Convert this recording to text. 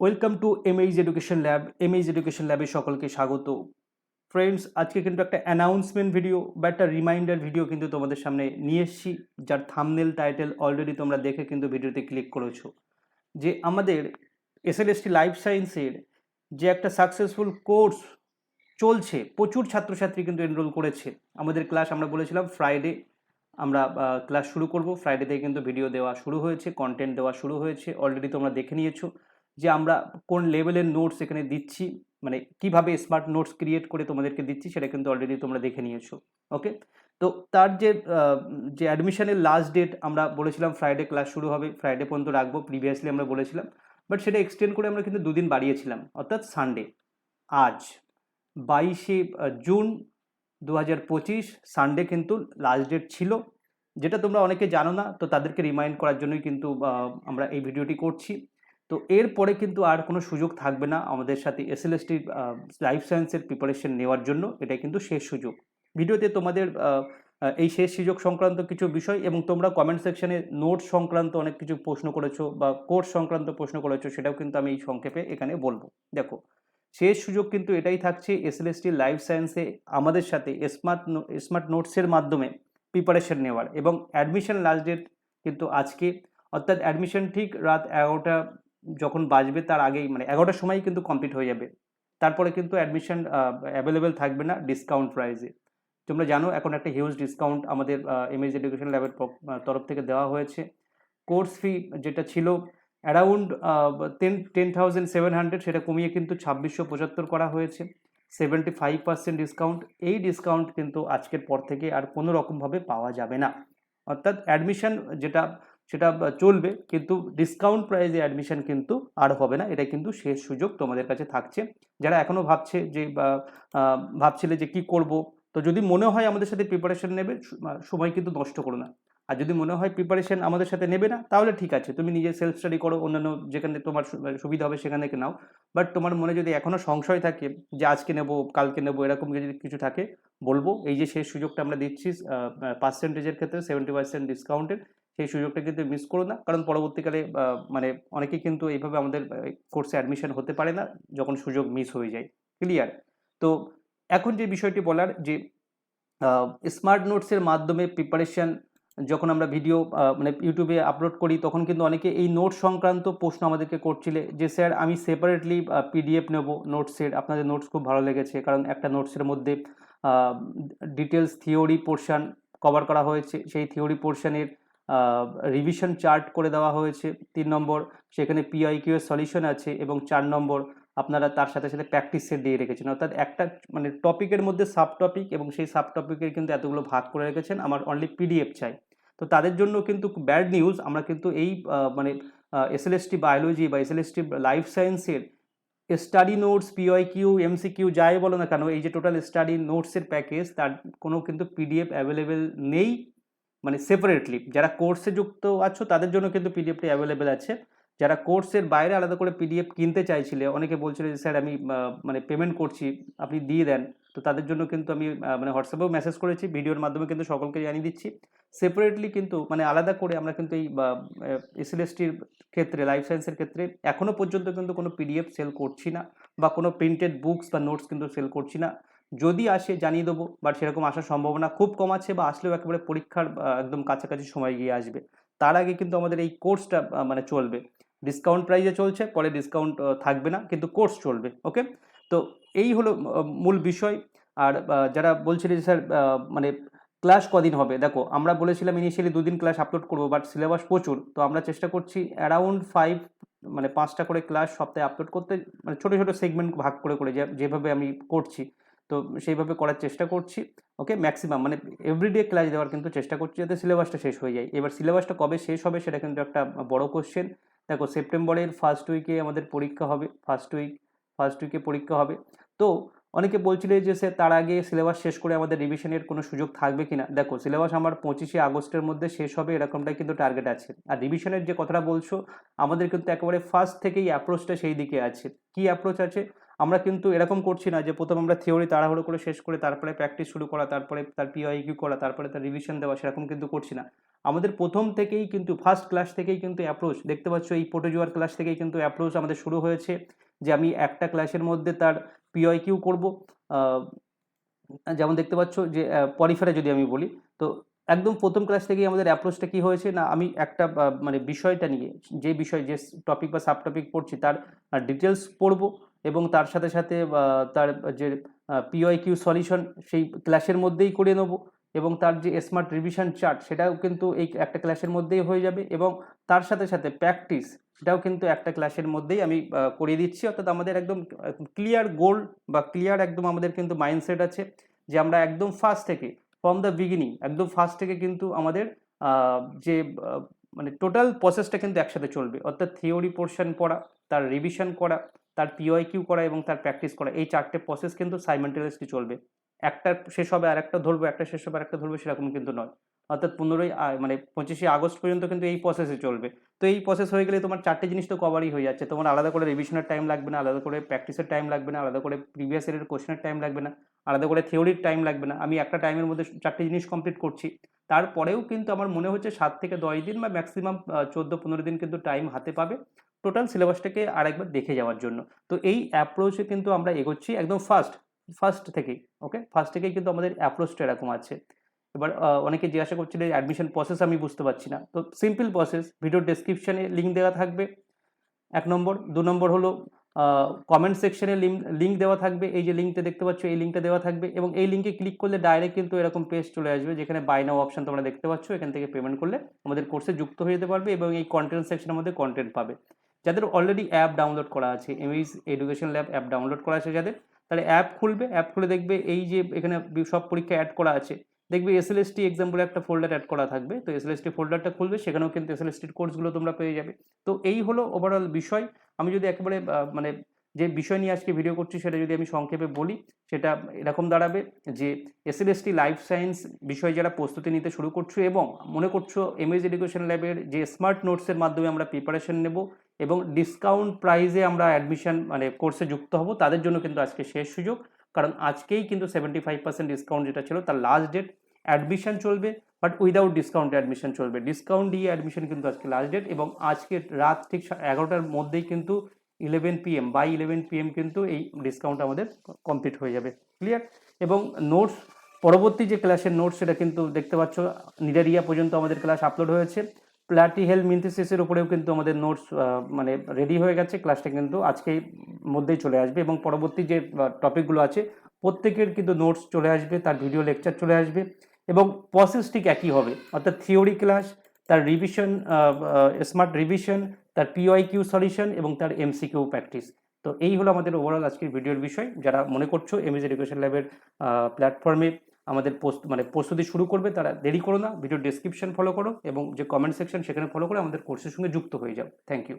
Welcome to MH education lab MH education ল্যাবে সকলকে স্বাগত। ফ্রেন্ডস আজকে কিন্তু একটা অ্যানাউন্সমেন্ট ভিডিও বা একটা রিমাইন্ডার ভিডিও কিন্তু তোমাদের সামনে নিয়ে এসেছি, যার থামনেল টাইটেল অলরেডি তোমরা দেখে কিন্তু ভিডিওতে ক্লিক করেছ। যে আমাদের এসএলএসটি লাইফ সায়েন্সের যে একটা সাকসেসফুল কোর্স চলছে, প্রচুর ছাত্রছাত্রী কিন্তু এনরোল করেছে। আমাদের ক্লাস আমরা বলেছিলাম ফ্রাইডে আমরা ক্লাস শুরু করব। ফ্রাইডে থেকে কিন্তু ভিডিও দেওয়া শুরু হয়েছে কন্টেন্ট দেওয়া শুরু হয়েছে অলরেডি তোমরা দেখে নিয়েছো। যে আমরা কোন লেভেলের নোটস এখানে দিচ্ছি মানে কীভাবে স্মার্ট নোটস ক্রিয়েট করে তোমাদেরকে দিচ্ছি সেটা কিন্তু অলরেডি তোমরা দেখে নিয়েছো ওকে তো তার যে যে অ্যাডমিশনের লাস্ট ডেট আমরা বলেছিলাম ফ্রাইডে ক্লাস শুরু হবে ফ্রাইডে পর্যন্ত রাখব প্রিভিয়াসলি আমরা বলেছিলাম বাট সেটা এক্সটেন্ড করে আমরা কিন্তু দুদিন বাড়িয়েছিলাম, অর্থাৎ সানডে আজ, বাইশে জুন দু হাজার পঁচিশ সানডে কিন্তু লাস্ট ডেট ছিল, যেটা তোমরা অনেকে জানো না, তো তাদেরকে রিমাইন্ড করার জন্যই কিন্তু আমরা এই ভিডিওটি করছি। তো এরপরে কিন্তু আর কোনো সুযোগ থাকবে না আমাদের সাথে এসএলএসটি লাইফ সায়েন্সের প্রিপারেশন নেওয়ার জন্য। এটাই কিন্তু শেষ সুযোগ। ভিডিওতে তোমাদের এই শেষ সুযোগ সংক্রান্ত কিছু বিষয় এবং তোমরা কমেন্ট সেকশনে নোট সংক্রান্ত অনেক কিছু প্রশ্ন করেছ বা কোর্স সংক্রান্ত প্রশ্ন করেছ সেটাও কিন্তু আমি এই সংক্ষেপে এখানে বলব। দেখো, শেষ সুযোগ কিন্তু এটাই থাকছে এসএলএসটি লাইফ সায়েন্সে আমাদের সাথে স্মার্ট স্মার্ট নোটসের মাধ্যমে প্রিপারেশন নেওয়ার এবং অ্যাডমিশন লাস্ট ডেট কিন্তু আজকে। অর্থাৎ অ্যাডমিশন ঠিক রাত এগারোটা যখন বাজবে তার আগেই মানে এগারোটার সময়ই কিন্তু কমপ্লিট হয়ে যাবে। তারপরে কিন্তু অ্যাডমিশন অ্যাভেলেবেল থাকবে না ডিসকাউন্ট প্রাইসে তোমরা জানো, এখন একটা হিউজ ডিসকাউন্ট আমাদের এমএস এডুকেশন ল্যাবের তরফ থেকে দেওয়া হয়েছে। কোর্স ফি যেটা ছিল around ten ten thousand seven hundred সেটা কমিয়ে কিন্তু ছাব্বিশশো পঁচাত্তর করা হয়েছে। সেভেন্টি ফাইভ পার্সেন্ট ডিসকাউন্ট এই ডিসকাউন্ট কিন্তু আজকের পর থেকে আর কোনো রকমভাবে পাওয়া যাবে না। অর্থাৎ অ্যাডমিশন যেটা সেটা চলবে, কিন্তু ডিসকাউন্ট প্রাইসে অ্যাডমিশন কিন্তু আর হবে না। এটা কিন্তু শেষ সুযোগ তোমাদের কাছে থাকছে। যারা এখনও ভাবছে যে ভাবছিলে যে কি করব, তো যদি মনে হয় আমাদের সাথে প্রিপারেশন নেবে সময় কিন্তু নষ্ট করো না। আর যদি মনে হয় প্রিপারেশন আমাদের সাথে নেবে না, তাহলে ঠিক আছে। তুমি নিজে সেলফ স্টাডি করো, অন্যান্য যেখানে তোমার সুবিধা হবে সেখান থেকে নাও। বাট তোমার মনে যদি এখনও সংশয় থাকে যে আজকে নেব, কালকে নেব, এরকম যদি কিছু থাকে, বলব। এই যে শেষ সুযোগটা আমরা দিচ্ছি পার্সেন্টেজের ক্ষেত্রে সেভেন্টি পার্সেন্ট ডিসকাউন্টের সেই সুযোগটা কিন্তু মিস করো না। কারণ পরবর্তীকালে মানে অনেকে কিন্তু এইভাবে আমাদের কোর্সে অ্যাডমিশন হতে পারে না, যখন সুযোগ মিস হয়ে যায়। ক্লিয়ার তো এখন যে বিষয়টি বলার যে স্মার্ট নোটসের মাধ্যমে প্রিপারেশন যখন আমরা ভিডিও মানে ইউটিউবে আপলোড করি, তখন কিন্তু অনেকে এই নোট সংক্রান্ত প্রশ্ন আমাদেরকে করছিলে যে, স্যার, আমি সেপারেটলি পিডিএফ নেব নোটসের আপনাদের নোটস খুব ভালো লেগেছে। কারণ একটা নোটসের মধ্যে ডিটেলস থিওরি পোর্শন কভার করা হয়েছে। সেই থিওরি পোর্শনের রিভিশন চার্ট করে দেওয়া হয়েছে। তিন নম্বর, সেখানে পিআইকিউ এর সলিউশন আছে এবং চার নম্বর, আপনারা তার সাথে সাথে প্র্যাকটিস সেট দিয়ে রেখেছেন। অর্থাৎ একটা মানে টপিকের মধ্যে সাব টপিক এবং সেই সাব টপিকের কিন্তু এতগুলো ভাগ করে রেখেছেন, আমার অনলি পিডিএফ চাই। তো তাদের জন্য কিন্তু ব্যাড নিউজ আমরা কিন্তু এই মানে এসএলএসটি বায়োলজি বা এসএলএসটি লাইফ সায়েন্সের study notes PY Q MCQ যাই বলো না কেন, এই যে টোটাল স্টাডি নোটসের প্যাকেজ তার কোনো কিন্তু পিডিএফ অ্যাভেলেবেল নেই। মানে সেপারেটলি যারা কোর্সে যুক্ত আছো তাদের জন্য কিন্তু পিডিএফটি অ্যাভেলেবেল আছে। যারা কোর্সের বাইরে আলাদা করে পিডিএফ কিনতে চাইছিলে, অনেকে বলছিল যে, স্যার, আমি মানে পেমেন্ট করছি, আপনি দিয়ে দেন। তো তাদের জন্য কিন্তু আমি মানে হোয়াটসঅ্যাপেও মেসেজ করেছি ভিডিওর মাধ্যমে কিন্তু সকলকে জানিয়ে দিচ্ছি। সেপারেটলি কিন্তু মানে আলাদা করে আমরা কিন্তু এই এসএলএসটির ক্ষেত্রে লাইফ সায়েন্সের ক্ষেত্রে এখনও পর্যন্ত কিন্তু কোনো পিডিএফ সেল করছি না, বা কোনো প্রিন্টেড বুকস বা নোটস কিন্তু সেল করছি না। যদি আসে জানিয়ে দেবো বাট সেরকম আসার সম্ভাবনা খুব কম আছে বা আসলেও একেবারে পরীক্ষার একদম কাছাকাছি সময় গিয়ে আসবে। তার আগে কিন্তু আমাদের এই কোর্সটা মানে চলবে। ডিসকাউন্ট প্রাইসে চলছে, পরে ডিসকাউন্ট থাকবে না, কিন্তু কোর্স চলবে ওকে তো এই হলো মূল বিষয়। আর যারা বলছিলেন যে স্যার মানে ক্লাস কদিন হবে? দেখো, আমরা বলেছিলাম ইনিশিয়ালি দুদিন ক্লাস আপলোড করব বাট সিলেবাস প্রচুর। তো আমরা চেষ্টা করছি অ্যারাউন্ড ফাইভ মানে পাঁচটা করে ক্লাস সপ্তাহে আপলোড করতে মানে ছোটো ছোটো সেগমেন্ট ভাগ করে করে যেভাবে আমি করছি। তো সেইভাবে করার চেষ্টা করছি। ওকে ম্যাক্সিমাম মানে এভরিডে ক্লাস দেওয়ার কিন্তু চেষ্টা করছি যাতে সিলেবাসটা শেষ হয়ে যায়। এবার সিলেবাসটা কবে শেষ হবে সেটা কিন্তু একটা বড় কোশ্চেন দেখো সেপ্টেম্বরের ফার্স্ট উইকে আমাদের পরীক্ষা হবে ফার্স্ট উইক ফার্স্ট উইকে পরীক্ষা হবে। তো অনেকে বলছিল যে সে তার আগে সিলেবাস শেষ করে আমাদের রিভিশনের কোনো সুযোগ থাকবে কি না দেখো সিলেবাস আমার পঁচিশে আগস্টের মধ্যে শেষ হবে, এরকমটাই কিন্তু টার্গেট আছে। আর রিভিশনের যে কথাটা বলছো, আমাদের কিন্তু একেবারে ফার্স্ট থেকেই অ্যাপ্রোচটা সেই দিকে আছে। কি অ্যাপ্রোচ আছে? আমরা কিন্তু এরকম করছি না যে প্রথম আমরা থিওরি তাড়াহুড়ো করে শেষ করে তারপরে প্র্যাকটিস শুরু করা, তারপরে তার পিআইকিউ করা, তারপরে তার রিভিশন দেওয়া, সেরকম কিন্তু করছি না। আমাদের প্রথম থেকেই কিন্তু ফার্স্ট ক্লাস থেকেই কিন্তু অ্যাপ্রোচ দেখতে পাচ্ছ এই প্রোটোজোয়ার ক্লাস থেকেই কিন্তু অ্যাপ্রোচ আমাদের শুরু হয়েছে, যে আমি একটা ক্লাসের মধ্যে তার পিআইকিউ করব। যেমন দেখতে পাচ্ছ যে পরিফেরা যদি আমি বলি, তো একদম প্রথম ক্লাস থেকেই আমাদের অ্যাপ্রোচটা কী হয়েছে না, আমি একটা মানে বিষয়টা নিয়ে, যে বিষয়, যে টপিক বা সাব টপিক পড়ছি তার ডিটেলস পড়ব। এবং তার সাথে সাথে তার যে পিওয়াই কিউ সলিউশন সেই ক্লাসের মধ্যেই করে নেব এবং তার যে স্মার্ট রিভিশন চার্ট সেটাও কিন্তু এই একটা ক্লাসের মধ্যেই হয়ে যাবে এবং তার সাথে সাথে প্র্যাকটিস সেটাও কিন্তু একটা ক্লাসের মধ্যেই আমি করিয়ে দিচ্ছি। অর্থাৎ আমাদের একদম ক্লিয়ার গোল বা ক্লিয়ার একদম আমাদের কিন্তু মাইন্ডসেট আছে যে আমরা একদম ফার্স্ট থেকে ফ্রম দ্য বিগিনিং একদম ফার্স্ট থেকে কিন্তু আমাদের যে মানে টোটাল প্রসেসটা কিন্তু একসাথে চলবে। অর্থাৎ থিওরি পোর্শন পড়া তার রিভিশন করা তার পিওয়াই কিউ করা এবং তার প্র্যাকটিস করা, এই চারটে প্রসেস কিন্তু সাইমেন্টালিয়াসলি চলবে। একটা শেষ হবে আর একটা ধরবো, একটা শেষ হবে আর একটা ধরবো, সেরকম কিন্তু নয়। অর্থাৎ পনেরোই মানে পঁচিশে আগস্ট পর্যন্ত কিন্তু এই প্রসেসে চলবে। তো এই প্রসেস হয়ে গেলে তোমার চারটে জিনিস তো কভারই হয়ে যাচ্ছে। তোমার আলাদা করে রিভিশনের টাইম লাগবে না, আলাদা করে প্র্যাকটিসের টাইম লাগবে না, আলাদা করে প্রিভিয়াস ইয়ারের কোশ্চেনের টাইম লাগবে না, আলাদা করে থিওরির টাইম লাগবে না। আমি একটা টাইমের মধ্যে চারটে জিনিস কমপ্লিট করছি। তারপরেও কিন্তু আমার মনে হচ্ছে সাত থেকে দশ দিন বা ম্যাক্সিমাম চোদ্দ, পনেরো দিন কিন্তু টাইম হাতে পাবে। টোটাল সিলেবাসটাকে আরেকবার দেখে যাওয়ার জন্য। তো এই অ্যাপ্রোচে কিন্তু আমরা এগোচ্ছি একদম ফার্স্ট ফার্স্ট থেকেই ওকে ফার্স্ট থেকেই কিন্তু আমাদের অ্যাপ্রোচটা এরকম আছে। এবার অনেকে জিজ্ঞাসা করছিল অ্যাডমিশন প্রসেস আমি বুঝতে পারছি না। তো সিম্পল প্রসেস ভিডিও ডেসক্রিপশনে লিঙ্ক দেওয়া থাকবে। এক নম্বর। দু নম্বর হলো কমেন্ট সেকশনে লিঙ্ক লিঙ্ক দেওয়া থাকবে। এই যে লিঙ্কটা দেখতে পাচ্ছ, এই লিঙ্কটা দেওয়া থাকবে এবং এই লিঙ্কে ক্লিক করলে ডাইরেক্ট কিন্তু এরকম পেজ চলে আসবে যেখানে বাই নাও অপশন তোমরা দেখতে পাচ্ছ। এখান থেকে পেমেন্ট করলে আমাদের কোর্সে যুক্ত হয়ে যেতে পারবে এবং এই কন্টেন্ট সেকশনের মধ্যে কন্টেন্ট পাবে। যাদের অলরেডি অ্যাপ ডাউনলোড করা আছে MS education lab app download করা আছে যাদের, তাহলে অ্যাপ খুলবে অ্যাপ খুলে দেখবে এই যে এখানে সব পরীক্ষা অ্যাড করা আছে, দেখবে এসএলএসটি এক্সাম বলে একটা ফোল্ডার অ্যাড করা থাকবে, তো এস এসএলএসটি ফোল্ডারটা খুলবে, সেখানেও কিন্তু এস এসএলএসটির কোর্সগুলো তোমরা পেয়ে যাবে। তো এই হলো ওভারঅল বিষয়। আমি যদি একেবারে মানে যে বিষয় নিয়ে আজকে ভিডিও করছি সেটা যদি আমি সংক্ষেপে বলি, সেটা এরকম দাঁড়াবে যে এসএলএসটি লাইফ সায়েন্স বিষয়ে যারা প্রস্তুতি নিতে শুরু করছ এবং মনে করছ এমএস এডুকেশন ল্যাবের যে স্মার্ট নোটসের মাধ্যমে আমরা প্রিপারেশন নেব এবং ডিসকাউন্ট প্রাইজে আমরা অ্যাডমিশন মানে কোর্সে যুক্ত হব, তাদের জন্য কিন্তু আজকে শেষ সুযোগ। কারণ আজকেই কিন্তু সেভেন্টি ফাইভ পার্সেন্ট ডিসকাউন্ট যেটা ছিল তার লাস্ট ডেট অ্যাডমিশন চলবে বাট উইদাউট ডিসকাউন্টে অ্যাডমিশন চলবে। ডিসকাউন্ট দিয়ে অ্যাডমিশন কিন্তু আজকে লাস্ট ডেট এবং আজকে রাত ঠিক এগারোটার মধ্যেই কিন্তু eleven PM by eleven PM কিন্তু এই ডিসকাউন্ট আমাদের কমপ্লিট হয়ে যাবে ক্লিয়ার এবং নোটস পরবর্তী যে ক্লাসের নোটস সেটা কিন্তু দেখতে পাচ্ছ, নিডারিয়া পর্যন্ত আমাদের ক্লাস আপলোড হয়েছে। প্লাটি হেলথ মিন্থিসিসের উপরেও কিন্তু আমাদের নোটস মানে রেডি হয়ে গেছে। ক্লাসটা কিন্তু আজকেই মধ্যেই চলে আসবে এবং পরবর্তী যে টপিকগুলো আছে, প্রত্যেকের কিন্তু নোটস চলে আসবে, তার ভিডিও লেকচার চলে আসবে এবং প্রসেস ঠিক একই হবে। অর্থাৎ থিওরি ক্লাস তার রিভিশন স্মার্ট রিভিশন তার পিওয়াই কিউ সলিউশন এবং তার এমসিকিউ প্র্যাকটিস তো এই হলো আমাদের ওভারঅল আজকের ভিডিওর বিষয়। যারা মনে করছ এমএস এডুকেশন ল্যাবের প্ল্যাটফর্মে আমাদের পোস্ট মানে প্রস্তুতি শুরু করবে, তারা দেরি করো না। ভিডিও ডিসক্রিপশন ফলো করো এবং যে কমেন্ট সেকশন সেখানে ফলো করে আমাদের কোর্সের সঙ্গে যুক্ত হয়ে যাও। Thank you